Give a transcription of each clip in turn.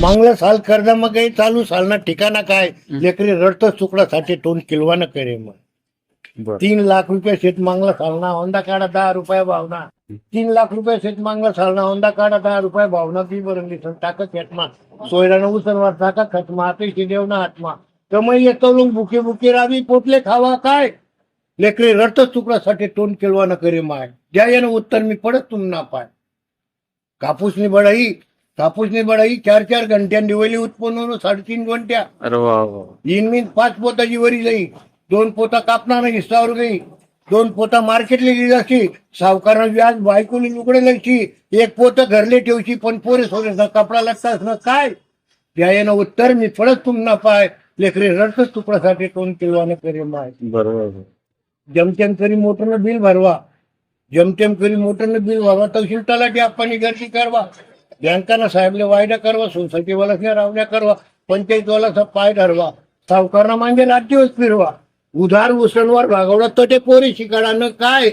मागलं साल कर्ज मग काही चालू सालना ठिकाणा काय? लेकरी रडतं चुकडासाठी टोन किलवानं करे मग. तीन लाख रुपये शेत मागला सालना होंदा काढा दहा रुपये भावना. तीन लाख रुपये शेत मागला सालना होंदा काढा दहा रुपये भावना ती बरं दिसन टाका खेटमा. सोयरानं उसनवर टाका खतमा अपेक्षे देवना हातमा. कमाई येतो लोक बुके बुके रावी पोटले खावा काय? लेकरे रडतं चुकडासाठी टोन किलवानं करे माय. द्या यानं उत्तर मी पडत तुम ना पाय. कापूसनी बढाई कापूसनी बढाई चार चार घंट्या दिवाळी उत्पन्न होणं साडेतीन घंट्या. अरे वा वा इन पाच पोताची वरी जाई दोन पोता कापणार हिस्सावर गई दोन पोता मार्केटला गेली जाशी सावकारानं व्याज बायकोली लुकडे लागची एक पोत घरले ठेवशी पण पोरे सोरे कपडा लागतास ना काय? त्या यानं उत्तर मी पडत तुम ना पाय लेकरे रडतच तुकडासाठी टोन किलवाने करे माय. बरोबर जमतेम करी मोटरनं बिल भरवा जमतेम करी मोटरनं बिल भरवा तहसील तलाठी आपण गर्दी करवा. बँकांना साहेबले वायदा करवा सोसायटीवाला रावण्या करवा पंचायतवाला पाय ठरवा सावकारणा मागे राज्यच फिरवा. उधार उसणवर भागवला तर ते पोरी शिकाडानं काय?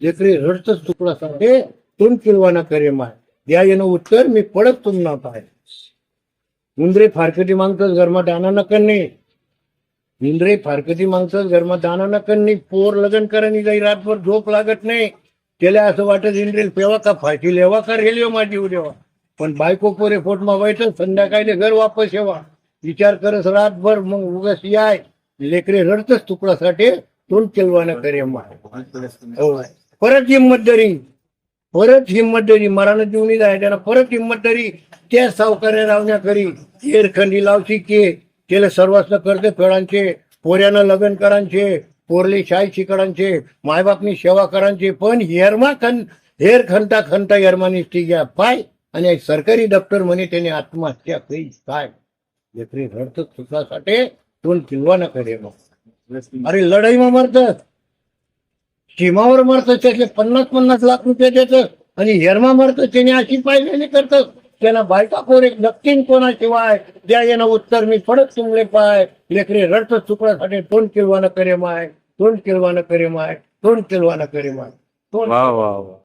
लेकरे रडतच तुकडा सांगते तुम किलवाना करे माय. द्या येणं उत्तर मी पडत तुम ना पाय. मुंद्रे फारकती मागतच घरमा दाना नकन नाही इंद्रे फारकती मागतच घरमा दाना नकन पोर लग्न करणी जाई रातभर झोप लागत नाही. त्याला असं वाटत इंद्रेल पेवा का फाशी लेवा का रेल्वे माझी उद्यावा पण बायको पोरे फोट मावायचं संध्याकाळी घर वापस येवा. विचार करस रातभर मग उगाच याय. लेकरे रडतच तुकडासाठी तोंड केलवानं करे माय हो. परत हिंमत धरी. परत हिंमत धरी. मरानं जीवनी जाय त्याला परत हिंमत धरी. त्या सावकार्या रावण्या करी. एरखंडी लावशी के. केले सर्वस्व करते फेडांचे पोऱ्यानं लग्न करांचे पोरले शाही शिकडांचे मायबापनी सेवा करांचे. पण हेरमा खन हेर खंता खंता हेरमानी घ्या. पाय. आणि सरकारी डॉक्टर म्हणे त्याने आत्महत्या केली काय? लेकरी रडत सुखासाठी तोंड किलवा करे मग अरे लढाईमा मरतात. सीमावर मरतात त्यातले पन्नास पन्नास लाख रुपये देतात आणि हेरमा मरतात त्याने अशी पाहिलेली करतात. त्यांना बायका पोर एक नक्कीन कोणाशिवाय द्या येणं उत्तर मी पडत तुमले पाय. लेकरे रडत चुकण्यासाठी तोंड किलवानं करे माय तोंड किलवानं करे माय तोंड किलवानं करे माय तोंड वा वा.